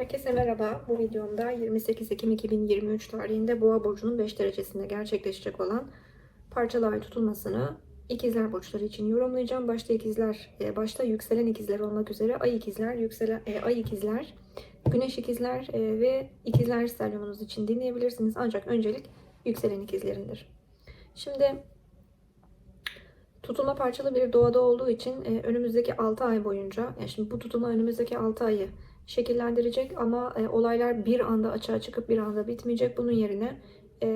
Herkese merhaba. Bu videomda 28 Ekim 2023 tarihinde Boğa burcunun 5 derecesinde gerçekleşecek olan parçalı ay tutulmasını ikizler burçları için yorumlayacağım. Başta ikizler, e, başta yükselen ikizler olmak üzere ay ikizler, yükselen e, ay ikizler, güneş ikizler e, ve ikizler stelyomunuz için dinleyebilirsiniz. Ancak öncelik yükselen ikizlerindir. Şimdi Tutulma parçalı bir doğada olduğu için önümüzdeki 6 ay boyunca, yani şimdi bu tutulma önümüzdeki 6 ayı şekillendirecek ama e, olaylar bir anda açığa çıkıp bir anda bitmeyecek. Bunun yerine e,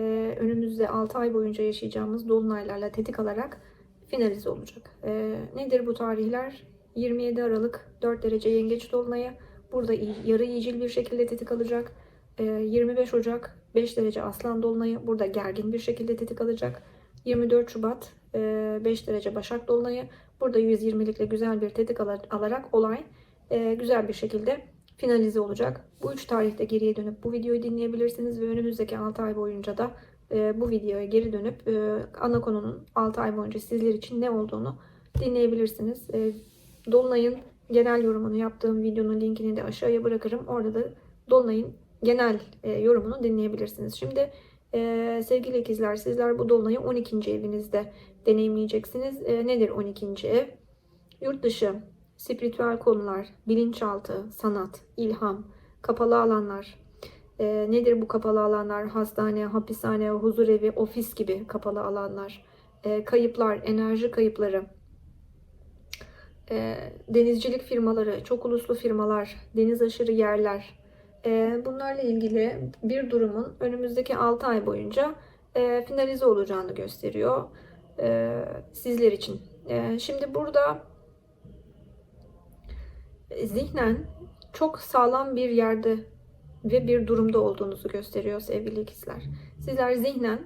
önümüzde 6 ay boyunca yaşayacağımız dolunaylarla tetik alarak finalize olacak. E, nedir bu tarihler? 27 Aralık 4 derece yengeç dolunayı. Burada yarı iyicil bir şekilde tetik alacak. E, 25 Ocak 5 derece aslan dolunayı. Burada gergin bir şekilde tetik alacak. 24 Şubat e, 5 derece Başak Dolunay'ı. Burada 120'likle güzel bir tetik ala- alarak olay e, güzel bir şekilde finalize olacak. Bu üç tarihte geriye dönüp bu videoyu dinleyebilirsiniz ve önümüzdeki 6 ay boyunca da e, bu videoya geri dönüp e, ana konunun 6 ay boyunca sizler için ne olduğunu dinleyebilirsiniz. E, Dolunay'ın genel yorumunu yaptığım videonun linkini de aşağıya bırakırım. Orada da Dolunay'ın genel e, yorumunu dinleyebilirsiniz. Şimdi ee, sevgili ikizler sizler bu dolunayı 12. evinizde deneyimleyeceksiniz. Ee, nedir 12. ev? Yurt dışı, spiritüel konular, bilinçaltı, sanat, ilham, kapalı alanlar. Ee, nedir bu kapalı alanlar? Hastane, hapishane, huzur evi, ofis gibi kapalı alanlar. Ee, kayıplar, enerji kayıpları. Ee, denizcilik firmaları, çok uluslu firmalar, deniz aşırı yerler, ee, Bunlarla ilgili bir durumun önümüzdeki 6 ay boyunca e, finalize olacağını gösteriyor e, sizler için. E, Şimdi burada zihnen çok sağlam bir yerde ve bir durumda olduğunuzu gösteriyor sevgili ikizler. Sizler zihnen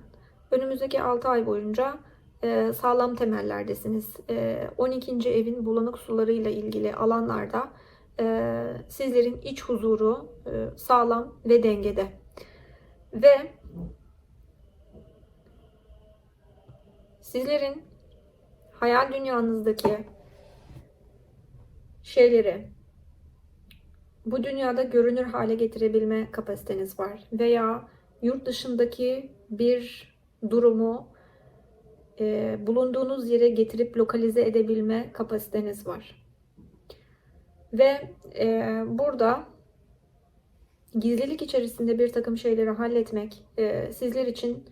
önümüzdeki 6 ay boyunca e, sağlam temellerdesiniz. E, 12. evin bulanık sularıyla ilgili alanlarda e, sizlerin iç huzuru e, sağlam ve dengede. Ve sizlerin hayal dünyanızdaki şeyleri bu dünyada görünür hale getirebilme kapasiteniz var. Veya yurt dışındaki bir durumu e, bulunduğunuz yere getirip lokalize edebilme kapasiteniz var. Ve e, burada gizlilik içerisinde bir takım şeyleri halletmek e, sizler için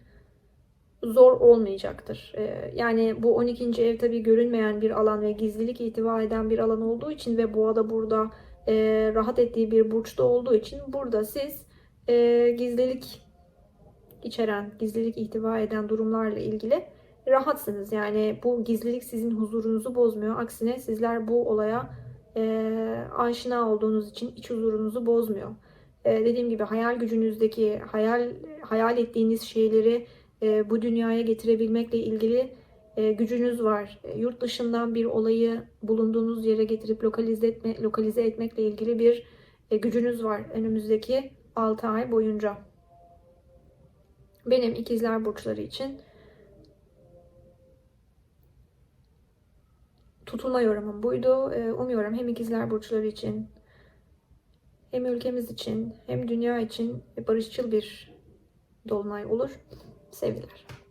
zor olmayacaktır. E, yani bu 12. ev tabii görünmeyen bir alan ve gizlilik ihtiva eden bir alan olduğu için ve boğa da burada e, rahat ettiği bir burçta olduğu için burada siz e, gizlilik içeren, gizlilik ihtiva eden durumlarla ilgili rahatsınız. Yani bu gizlilik sizin huzurunuzu bozmuyor. Aksine sizler bu olaya e, aşina olduğunuz için iç huzurunuzu bozmuyor. E, dediğim gibi hayal gücünüzdeki hayal hayal ettiğiniz şeyleri e, bu dünyaya getirebilmekle ilgili e, gücünüz var. E, yurt dışından bir olayı bulunduğunuz yere getirip lokalize etme lokalize etmekle ilgili bir e, gücünüz var önümüzdeki 6 ay boyunca. Benim ikizler burçları için tutulma yorumum buydu. Umuyorum hem ikizler burçları için hem ülkemiz için hem dünya için barışçıl bir dolunay olur. Sevgiler.